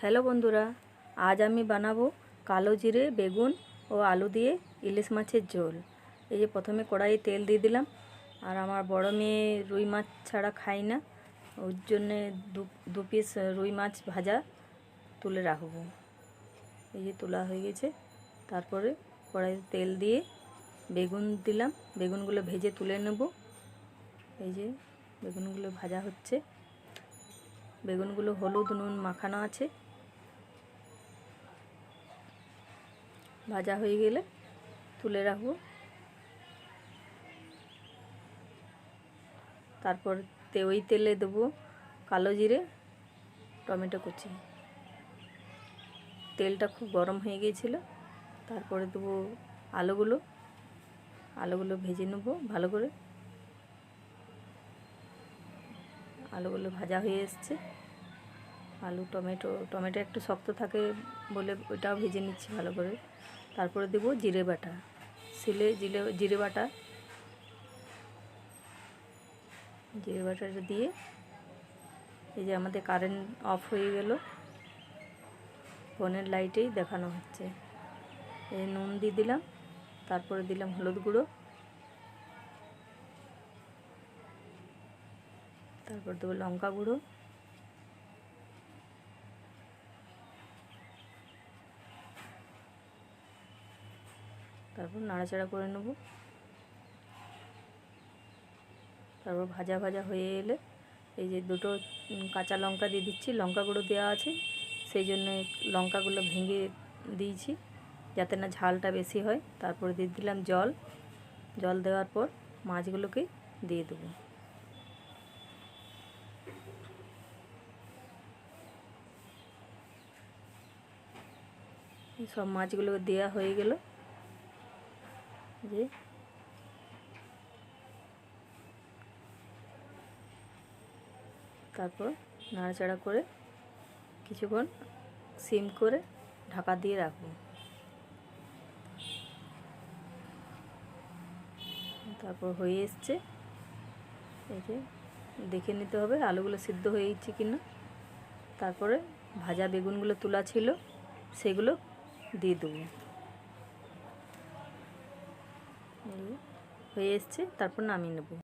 Hello বন্ধুরা, আজ আমি বানাবো কালো জিরে, বেগুন ও আলু দিয়ে ইলিশ মাছের ঝোল। এই যে প্রথমে কড়াইয়ে তেল দিয়ে দিলাম, আর আমার বড় মেয়ে রুই মাছ ছাড়া খাই না, ওর জন্যে দু পিস রুই মাছ ভাজা তুলে রাখব। এই যে তোলা হয়ে গেছে, তারপরে কড়াইতে তেল দিয়ে বেগুন দিলাম, বেগুনগুলো ভেজে তুলে নেব। এই যে বেগুনগুলো ভাজা হচ্ছে, বেগুনগুলো হলুদ নুন মাখানো আছে ভাজা হয়ে গেলে তুলে রাখব। তারপর তে ওই তেলে দেবো কালো জিরে, টমেটো কুচি। তেলটা খুব গরম হয়ে গিয়েছিল। তারপরে দেবো আলুগুলো। আলুগুলো ভেজে নেব ভালো করে। আলুগুলো ভাজা হয়ে এসছে। আলু, টমেটো টমেটো একটু শক্ত থাকে বলে ওইটাও ভেজে নিচ্ছি ভালো করে। তারপরে দেবো জিরে বাটা। সিলে জিরে জিরে বাটা। জিরে বাটাটা দিয়ে এই যে আমাদের কারেন্ট অফ হয়ে গেল। ফোনের লাইটেই দেখানো হচ্ছে। এই নুন দিয়ে দিলাম, তারপরে দিলাম হলুদ গুঁড়ো। তারপর দেবো লঙ্কা গুঁড়ো। তারপর নাড়াচাড়া করে নেব। তারপর ভাজা ভাজা হয়ে এলে এই যে দুটো কাঁচা লঙ্কা দিয়ে দিচ্ছি লঙ্কাগুলো দেওয়া আছে, সেই জন্য লঙ্কাগুলো ভেঙে দিয়েছি, যাতে না ঝালটা বেশি হয়। তারপরে দিয়ে দিলাম জল। জল দেওয়ার পর মাছগুলোকে দিয়ে দেবো। সব মাছগুলো দেওয়া হয়ে গেল। যে তারপর নাড়াচাড়া করে কিছুক্ষণ সিম করে ঢাকা দিয়ে রাখব। তারপর হয়ে এসছে। এই যে দেখে নিতে হবে আলুগুলো সিদ্ধ হয়ে গেছে কিনা। তারপরে ভাজা বেগুনগুলো তোলা ছিল, সেগুলো দিয়ে দেবো। হয়ে এসছে তারপর নামিয়ে নেব।